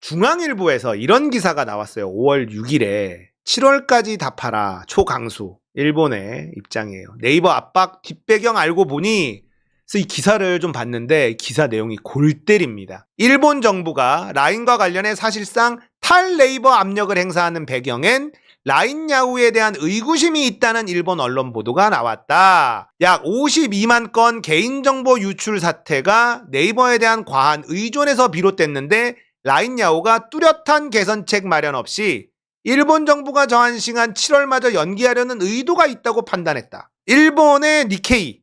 중앙일보에서 이런 기사가 나왔어요. 5월 6일에 7월까지 답하라 초강수 일본의 입장이에요. 네이버 압박 뒷배경 알고 보니 그래서 이 기사를 좀 봤는데 기사 내용이 골 때립니다. 일본 정부가 라인과 관련해 사실상 탈네이버 압력을 행사하는 배경엔 라인 야후에 대한 의구심이 있다는 일본 언론 보도가 나왔다. 약 52만 건 개인정보 유출 사태가 네이버에 대한 과한 의존에서 비롯됐는데 라인 야후가 뚜렷한 개선책 마련 없이 일본 정부가 정한 시간 7월마저 연기하려는 의도가 있다고 판단했다. 일본의 니케이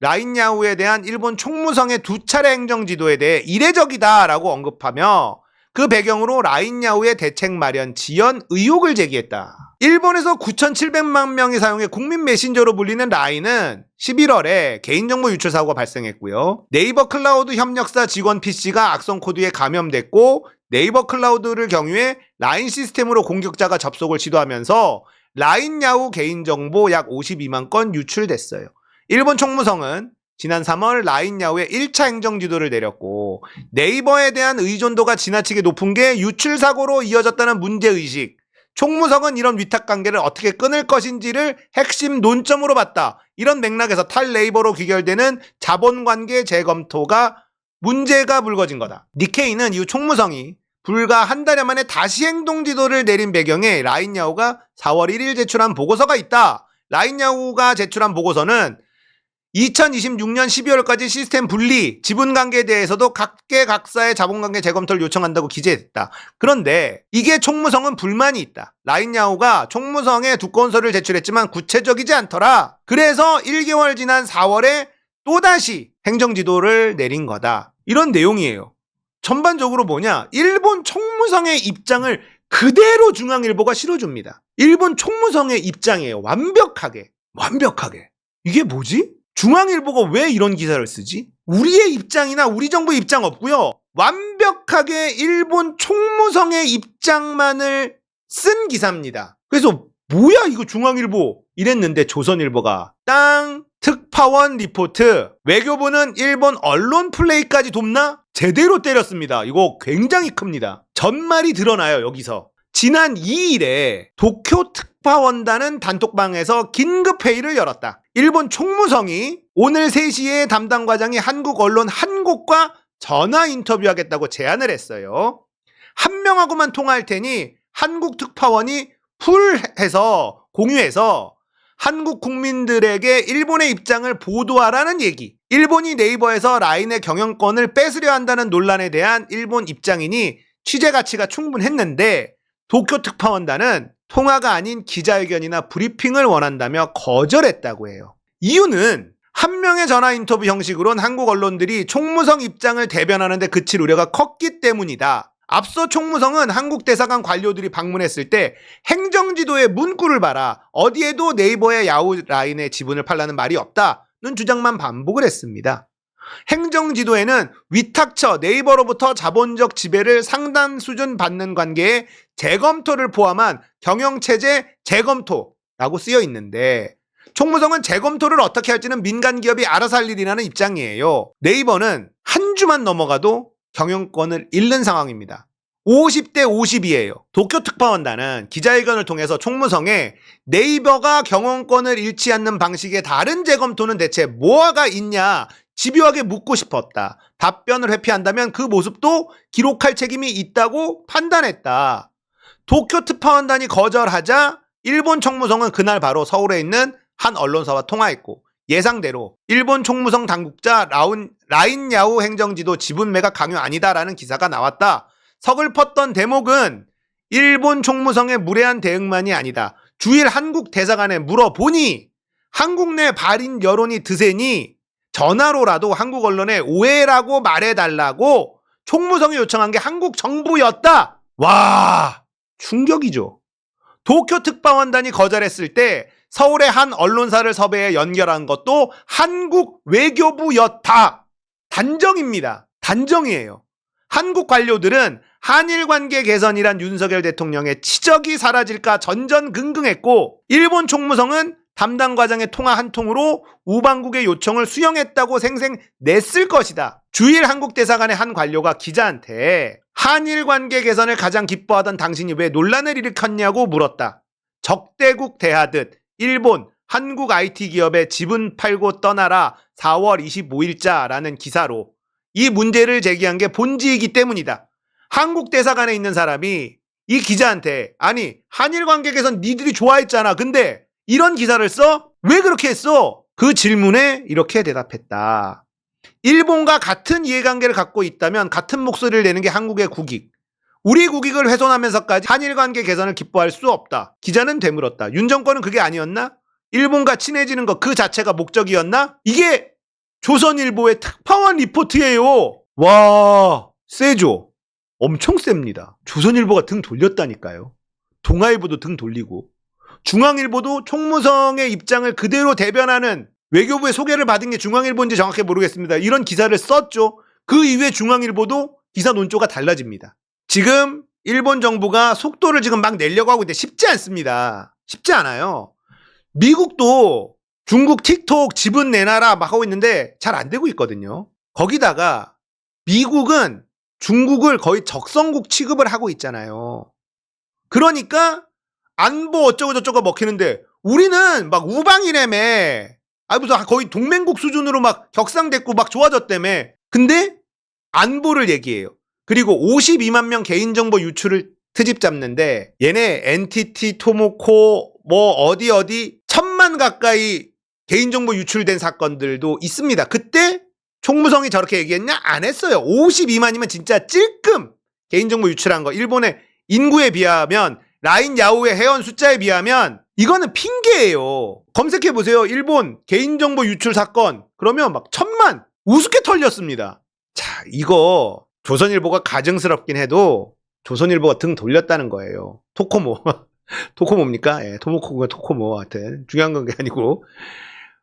라인 야후에 대한 일본 총무성의 두 차례 행정 지도에 대해 이례적이다라고 언급하며 그 배경으로 라인 야후의 대책 마련 지연 의혹을 제기했다. 일본에서 9,700만 명이 사용해 국민 메신저로 불리는 라인은 11월에 개인정보 유출 사고가 발생했고요. 네이버 클라우드 협력사 직원 PC가 악성 코드에 감염됐고 네이버 클라우드를 경유해 라인 시스템으로 공격자가 접속을 시도하면서 라인 야후 개인정보 약 52만 건 유출됐어요. 일본 총무성은 지난 3월 라인 야후의 1차 행정 지도를 내렸고 네이버에 대한 의존도가 지나치게 높은 게 유출 사고로 이어졌다는 문제 의식. 총무성은 이런 위탁 관계를 어떻게 끊을 것인지를 핵심 논점으로 봤다. 이런 맥락에서 탈 네이버로 귀결되는 자본 관계 재검토가 문제가 불거진 거다. 니케이는 이후 총무성이 불과 한 달여 만에 다시 행동 지도를 내린 배경에 라인 야후가 4월 1일 제출한 보고서가 있다. 라인 야후가 제출한 보고서는 2026년 12월까지 시스템 분리, 지분 관계에 대해서도 각계각사의 자본관계 재검토를 요청한다고 기재했다. 그런데 이게 총무성은 불만이 있다. 라인야후가 총무성에 두건서를 제출했지만 구체적이지 않더라. 그래서 1개월 지난 4월에 또다시 행정지도를 내린 거다. 이런 내용이에요. 전반적으로 뭐냐? 일본 총무성의 입장을 그대로 중앙일보가 실어줍니다. 일본 총무성의 입장이에요. 완벽하게. 완벽하게. 이게 뭐지? 중앙일보가 왜 이런 기사를 쓰지? 우리의 입장이나 우리 정부 입장 없고요. 완벽하게 일본 총무성의 입장만을 쓴 기사입니다. 그래서 뭐야 이거 중앙일보 이랬는데 조선일보가 땅 특파원 리포트 외교부는 일본 언론 플레이까지 돕나? 제대로 때렸습니다. 이거 굉장히 큽니다. 전말이 드러나요 여기서. 지난 2일에 도쿄 특 파원단은 단톡방에서 긴급 회의를 열었다. 일본 총무성이 오늘 3시에 담당 과장이 한국 언론 한국과 전화 인터뷰하겠다고 제안을 했어요. 한 명하고만 통화할 테니 한국 특파원이 풀해서 공유해서 한국 국민들에게 일본의 입장을 보도하라는 얘기. 일본이 네이버에서 라인의 경영권을 뺏으려 한다는 논란에 대한 일본 입장이니 취재 가치가 충분했는데 도쿄 특파원단은 통화가 아닌 기자회견이나 브리핑을 원한다며 거절했다고 해요. 이유는 한 명의 전화 인터뷰 형식으론 한국 언론들이 총무성 입장을 대변하는데 그칠 우려가 컸기 때문이다. 앞서 총무성은 한국 대사관 관료들이 방문했을 때 행정지도의 문구를 봐라. 어디에도 네이버의 야후 라인의 지분을 팔라는 말이 없다는 주장만 반복을 했습니다. 행정지도에는 위탁처 네이버로부터 자본적 지배를 상당 수준 받는 관계에 재검토를 포함한 경영체제 재검토라고 쓰여 있는데 총무성은 재검토를 어떻게 할지는 민간 기업이 알아서 할 일이라는 입장이에요. 네이버는 한 주만 넘어가도 경영권을 잃는 상황입니다. 50대 50이에요. 도쿄 특파원단은 기자회견을 통해서 총무성에 네이버가 경영권을 잃지 않는 방식의 다른 재검토는 대체 뭐가 있냐 집요하게 묻고 싶었다. 답변을 회피한다면 그 모습도 기록할 책임이 있다고 판단했다. 도쿄 특파원단이 거절하자 일본 총무성은 그날 바로 서울에 있는 한 언론사와 통화했고 예상대로 일본 총무성 당국자 라운, 라인 야후 행정지도 지분 매각 강요 아니다라는 기사가 나왔다. 서글펐던 대목은 일본 총무성의 무례한 대응만이 아니다. 주일 한국 대사관에 물어보니 한국 내 발인 여론이 드세니 전화로라도 한국 언론에 오해라고 말해달라고 총무성이 요청한 게 한국 정부였다. 와 충격이죠. 도쿄 특파원단이 거절했을 때 서울의 한 언론사를 섭외해 연결한 것도 한국 외교부였다. 단정입니다. 단정이에요. 한국 관료들은 한일 관계 개선이란 윤석열 대통령의 치적이 사라질까 전전긍긍했고 일본 총무성은 담당 과장의 통화 한 통으로 우방국의 요청을 수용했다고 생생 냈을 것이다. 주일 한국 대사관의 한 관료가 기자한테 한일 관계 개선을 가장 기뻐하던 당신이 왜 논란을 일으켰냐고 물었다. 적대국 대하듯 일본 한국 IT 기업의 지분 팔고 떠나라 4월 25일자라는 기사로 이 문제를 제기한 게 본지이기 때문이다. 한국 대사관에 있는 사람이 이 기자한테 아니 한일 관계 개선 니들이 좋아했잖아. 근데 이런 기사를 써? 왜 그렇게 했어? 그 질문에 이렇게 대답했다. 일본과 같은 이해관계를 갖고 있다면 같은 목소리를 내는 게 한국의 국익. 우리 국익을 훼손하면서까지 한일 관계 개선을 기뻐할 수 없다. 기자는 되물었다. 윤 정권은 그게 아니었나? 일본과 친해지는 것 그 자체가 목적이었나? 이게 조선일보의 특파원 리포트예요. 와, 세죠. 엄청 셉니다. 조선일보가 등 돌렸다니까요. 동아일보도 등 돌리고 중앙일보도 총무성의 입장을 그대로 대변하는 외교부의 소개를 받은 게 중앙일보인지 정확히 모르겠습니다. 이런 기사를 썼죠. 그 이후에 중앙일보도 기사 논조가 달라집니다. 지금 일본 정부가 속도를 지금 막 내려고 하고 있는데 쉽지 않습니다. 쉽지 않아요. 미국도 중국 틱톡 지분 내놔라 막 하고 있는데 잘 안 되고 있거든요. 거기다가 미국은 중국을 거의 적성국 취급을 하고 있잖아요. 그러니까 안보 어쩌고 저쩌고 먹히는데 우리는 막 우방이라며 아 무슨 거의 동맹국 수준으로 막 격상됐고 막 좋아졌다며 근데 안보를 얘기해요. 그리고 52만 명 개인정보 유출을 트집 잡는데 얘네 NTT, 토모코 뭐 어디 어디 천만 가까이 개인정보 유출된 사건들도 있습니다. 그때 총무성이 저렇게 얘기했냐? 안 했어요. 52만이면 진짜 찔끔 개인정보 유출한 거. 일본의 인구에 비하면 라인 야후의 회원 숫자에 비하면 이거는 핑계예요. 검색해 보세요. 일본 개인정보 유출 사건 그러면 막 천만 우습게 털렸습니다. 자, 이거 조선일보가 가증스럽긴 해도 조선일보가 등 돌렸다는 거예요. 토코모. 토코모입니까? 예, 토모코가 토코모 하여튼 중요한 건 게 아니고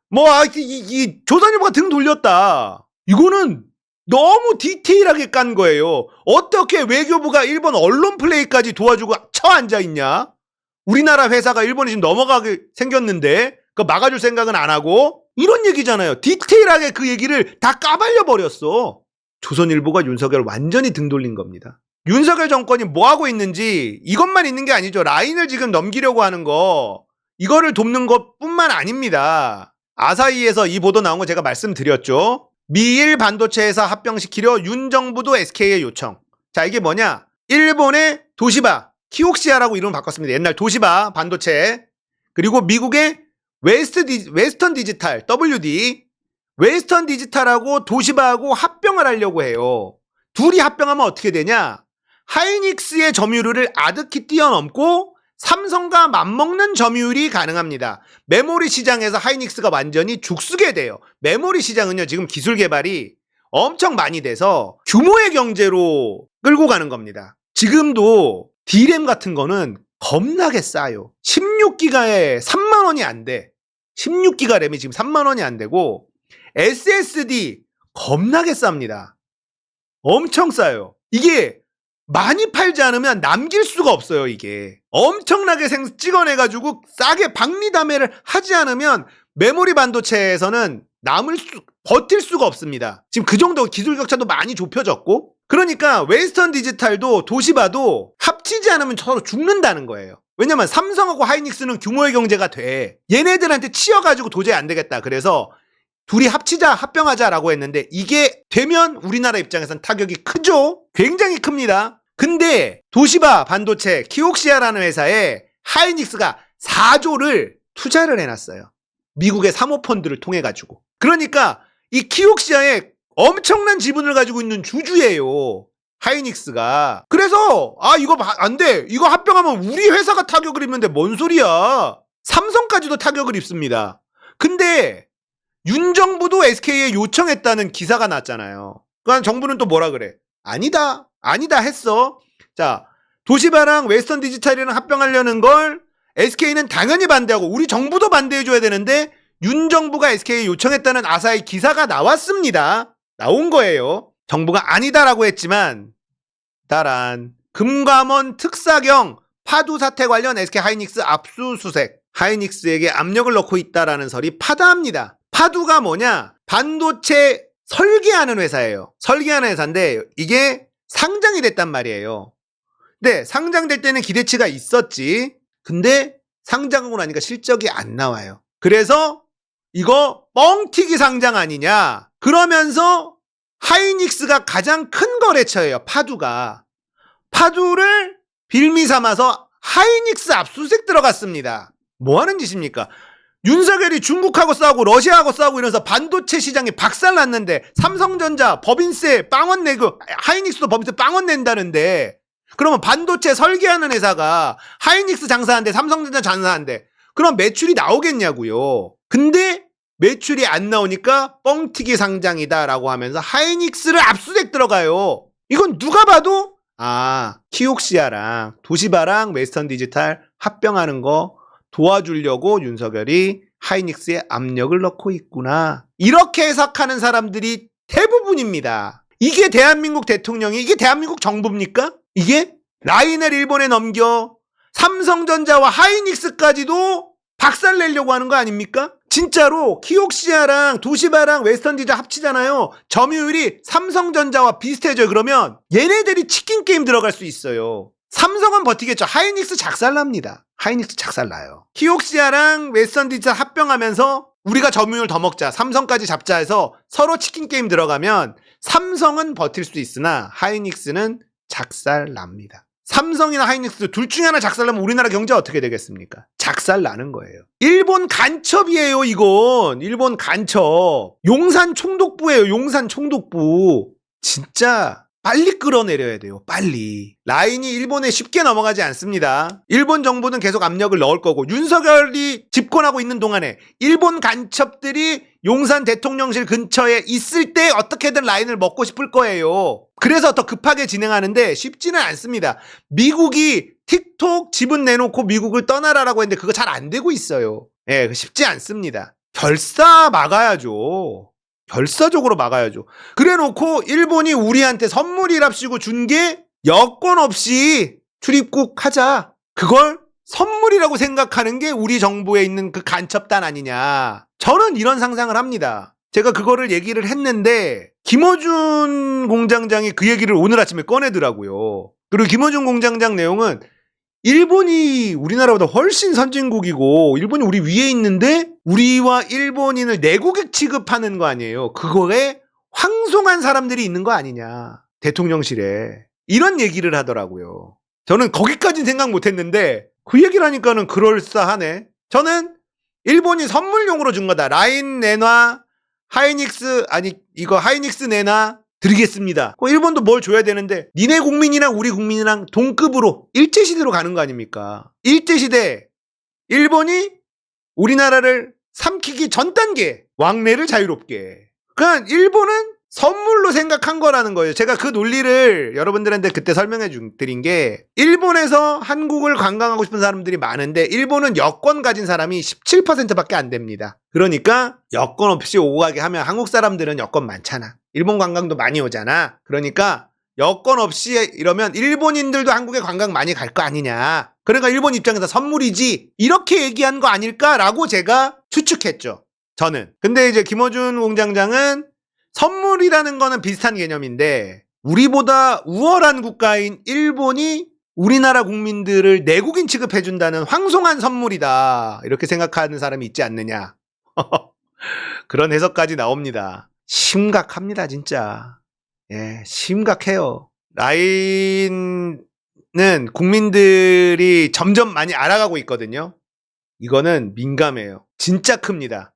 뭐 아, 이, 이, 이 조선일보가 등 돌렸다. 이거는 너무 디테일하게 깐 거예요. 어떻게 외교부가 일본 언론 플레이까지 도와주고 처 앉아 있냐? 우리나라 회사가 일본에 지금 넘어가게 생겼는데 그 막아줄 생각은 안 하고 이런 얘기잖아요. 디테일하게 그 얘기를 다 까발려 버렸어. 조선일보가 윤석열 완전히 등 돌린 겁니다. 윤석열 정권이 뭐 하고 있는지 이것만 있는 게 아니죠. 라인을 지금 넘기려고 하는 거 이거를 돕는 것뿐만 아닙니다. 아사히에서 이 보도 나온 거 제가 말씀드렸죠. 미일 반도체 회사 합병시키려 윤 정부도 SK에 요청. 자 이게 뭐냐? 일본의 도시바 키옥시아라고 이름 바꿨습니다. 옛날 도시바 반도체 그리고 미국의 웨스트 디, 웨스턴 디지털 WD 웨스턴 디지털하고 도시바하고 합병을 하려고 해요. 둘이 합병하면 어떻게 되냐? 하이닉스의 점유율을 아득히 뛰어넘고 삼성과 맞먹는 점유율이 가능합니다. 메모리 시장에서 하이닉스가 완전히 죽쓰게 돼요. 메모리 시장은요, 지금 기술 개발이 엄청 많이 돼서 규모의 경제로 끌고 가는 겁니다. 지금도 D램 같은 거는 겁나게 싸요. 16기가에 3만 원이 안 돼. 16기가 램이 지금 3만 원이 안 되고, SSD 겁나게 쌉니다. 엄청 싸요. 이게 많이 팔지 않으면 남길 수가 없어요, 이게. 엄청나게 생, 찍어내가지고 싸게 박리담회를 하지 않으면 메모리 반도체에서는 남을 수, 버틸 수가 없습니다. 지금 그 정도 기술 격차도 많이 좁혀졌고, 그러니까 웨스턴 디지털도 도시바도 합치지 않으면 서로 죽는다는 거예요. 왜냐면 삼성하고 하이닉스는 규모의 경제가 돼. 얘네들한테 치여가지고 도저히 안 되겠다. 그래서 둘이 합치자, 합병하자라고 했는데 이게 되면 우리나라 입장에선 타격이 크죠? 굉장히 큽니다. 근데 도시바 반도체 키옥시아라는 회사에 하이닉스가 4조를 투자를 해놨어요. 미국의 사모펀드를 통해 가지고. 그러니까 이 키옥시아에 엄청난 지분을 가지고 있는 주주예요. 하이닉스가. 그래서 아 이거 바- 안 돼. 이거 합병하면 우리 회사가 타격을 입는데 뭔 소리야. 삼성까지도 타격을 입습니다. 근데 윤 정부도 SK에 요청했다는 기사가 났잖아요. 그러니까 정부는 또 뭐라 그래? 아니다. 아니다 했어. 자, 도시바랑 웨스턴 디지털이랑 합병하려는 걸 SK는 당연히 반대하고 우리 정부도 반대해 줘야 되는데 윤 정부가 SK에 요청했다는 아사히 기사가 나왔습니다. 나온 거예요. 정부가 아니다라고 했지만 따란 금감원 특사경 파두 사태 관련 SK 하이닉스 압수수색 하이닉스에게 압력을 넣고 있다라는 설이 파다합니다. 파두가 뭐냐? 반도체 설계하는 회사예요. 설계하는 회사인데 이게 상장이 됐단 말이에요. 네, 상장될 때는 기대치가 있었지. 근데 상장하고 나니까 실적이 안 나와요. 그래서 이거 뻥튀기 상장 아니냐. 그러면서 하이닉스가 가장 큰 거래처예요. 파두가. 파두를 빌미 삼아서 하이닉스 압수수색 들어갔습니다. 뭐 하는 짓입니까? 윤석열이 중국하고 싸우고 러시아하고 싸우고 이러면서 반도체 시장이 박살났는데 삼성전자 법인세 빵원 내고 하이닉스도 법인세 빵원 낸다는데 그러면 반도체 설계하는 회사가 하이닉스 장사하는데 삼성전자 장사하는데 그럼 매출이 나오겠냐고요. 근데 매출이 안 나오니까 뻥튀기 상장이다라고 하면서 하이닉스를 압수수색 들어가요. 이건 누가 봐도 아 키옥시아랑 도시바랑 웨스턴 디지털 합병하는 거 도와주려고 윤석열이 하이닉스에 압력을 넣고 있구나. 이렇게 해석하는 사람들이 대부분입니다. 이게 대한민국 대통령이 이게 대한민국 정부입니까? 이게 라인을 일본에 넘겨 삼성전자와 하이닉스까지도 박살 내려고 하는 거 아닙니까? 진짜로 키옥시아랑 도시바랑 웨스턴디자 합치잖아요. 점유율이 삼성전자와 비슷해져요. 그러면 얘네들이 치킨 게임 들어갈 수 있어요. 삼성은 버티겠죠. 하이닉스 작살납니다. 하이닉스 작살나요. 키옥시아랑 웨스턴디자 합병하면서 우리가 점유율 더 먹자. 삼성까지 잡자 해서 서로 치킨 게임 들어가면 삼성은 버틸 수 있으나 하이닉스는 작살납니다. 삼성이나 하이닉스 둘 중에 하나 작살나면 우리나라 경제 어떻게 되겠습니까? 작살나는 거예요. 일본 간첩이에요, 이건. 일본 간첩. 용산 총독부예요, 용산 총독부. 진짜 빨리 끌어내려야 돼요, 빨리. 라인이 일본에 쉽게 넘어가지 않습니다. 일본 정부는 계속 압력을 넣을 거고, 윤석열이 집권하고 있는 동안에 일본 간첩들이 용산 대통령실 근처에 있을 때 어떻게든 라인을 먹고 싶을 거예요. 그래서 더 급하게 진행하는데 쉽지는 않습니다. 미국이 틱톡 지분 내놓고 미국을 떠나라라고 했는데 그거 잘 안 되고 있어요. 예, 쉽지 않습니다. 결사 막아야죠. 결사적으로 막아야죠. 그래 놓고 일본이 우리한테 선물이랍시고 준 게 여권 없이 출입국 하자. 그걸 선물이라고 생각하는 게 우리 정부에 있는 그 간첩단 아니냐. 저는 이런 상상을 합니다. 제가 그거를 얘기를 했는데 김어준 공장장이 그 얘기를 오늘 아침에 꺼내더라고요. 그리고 김어준 공장장 내용은 일본이 우리나라보다 훨씬 선진국이고 일본이 우리 위에 있는데 우리와 일본인을 내국인 취급하는 거 아니에요. 그거에 황송한 사람들이 있는 거 아니냐. 대통령실에. 이런 얘기를 하더라고요. 저는 거기까지는 생각 못 했는데 그 얘기를 하니까는 그럴싸하네. 저는 일본이 선물용으로 준 거다. 라인 내놔, 하이닉스, 아니, 이거 하이닉스 내놔, 드리겠습니다. 그 일본도 뭘 줘야 되는데, 니네 국민이랑 우리 국민이랑 동급으로 일제시대로 가는 거 아닙니까? 일제시대, 일본이 우리나라를 삼키기 전 단계, 왕래를 자유롭게. 그러니까 일본은 선물로 생각한 거라는 거예요. 제가 그 논리를 여러분들한테 그때 설명해 주- 드린 게 일본에서 한국을 관광하고 싶은 사람들이 많은데 일본은 여권 가진 사람이 17%밖에 안 됩니다. 그러니까 여권 없이 오고 가게 하면 한국 사람들은 여권 많잖아. 일본 관광도 많이 오잖아. 그러니까 여권 없이 이러면 일본인들도 한국에 관광 많이 갈 거 아니냐. 그러니까 일본 입장에서 선물이지. 이렇게 얘기한 거 아닐까라고 제가 추측했죠. 저는. 근데 이제 김어준 공장장은 선물이라는 거는 비슷한 개념인데 우리보다 우월한 국가인 일본이 우리나라 국민들을 내국인 취급해준다는 황송한 선물이다. 이렇게 생각하는 사람이 있지 않느냐. 그런 해석까지 나옵니다. 심각합니다, 진짜. 예, 심각해요. 라인은 국민들이 점점 많이 알아가고 있거든요. 이거는 민감해요. 진짜 큽니다.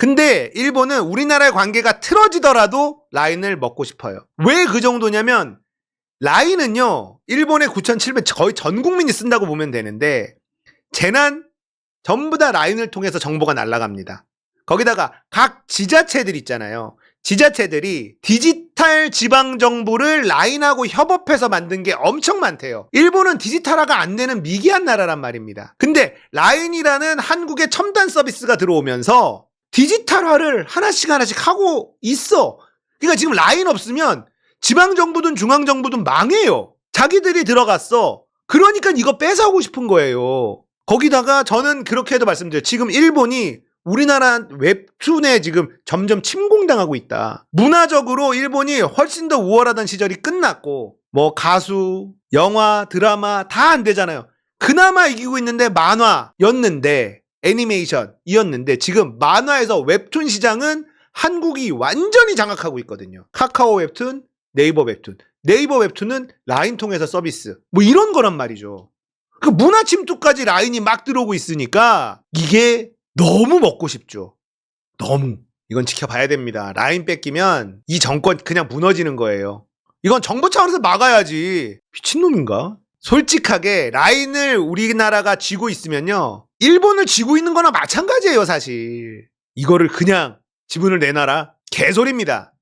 근데 일본은 우리나라의 관계가 틀어지더라도 라인을 먹고 싶어요. 왜 그 정도냐면 라인은요. 일본의 9,700 거의 전 국민이 쓴다고 보면 되는데 재난 전부 다 라인을 통해서 정보가 날아갑니다. 거기다가 각 지자체들 있잖아요. 지자체들이 디지털 지방 정부를 라인하고 협업해서 만든 게 엄청 많대요. 일본은 디지털화가 안 되는 미개한 나라란 말입니다. 근데 라인이라는 한국의 첨단 서비스가 들어오면서 디지털화를 하나씩 하나씩 하고 있어. 그러니까 지금 라인 없으면 지방 정부든 중앙 정부든 망해요. 자기들이 들어갔어. 그러니까 이거 뺏어오고 싶은 거예요. 거기다가 저는 그렇게 해도 말씀드려요. 지금 일본이 우리나라 웹툰에 지금 점점 침공당하고 있다. 문화적으로 일본이 훨씬 더 우월하던 시절이 끝났고 뭐 가수, 영화, 드라마 다 안 되잖아요. 그나마 이기고 있는데 만화였는데 애니메이션이었는데 지금 만화에서 웹툰 시장은 한국이 완전히 장악하고 있거든요. 카카오 웹툰, 네이버 웹툰. 네이버 웹툰은 라인 통해서 서비스. 뭐 이런 거란 말이죠. 그 문화 침투까지 라인이 막 들어오고 있으니까 이게 너무 먹고 싶죠. 너무. 이건 지켜봐야 됩니다. 라인 뺏기면 이 정권 그냥 무너지는 거예요. 이건 정부 차원에서 막아야지. 미친놈인가? 솔직하게 라인을 우리나라가 쥐고 있으면요. 일본을 쥐고 있는 거나 마찬가지예요, 사실. 이거를 그냥 지분을 내놔라? 개소리입니다.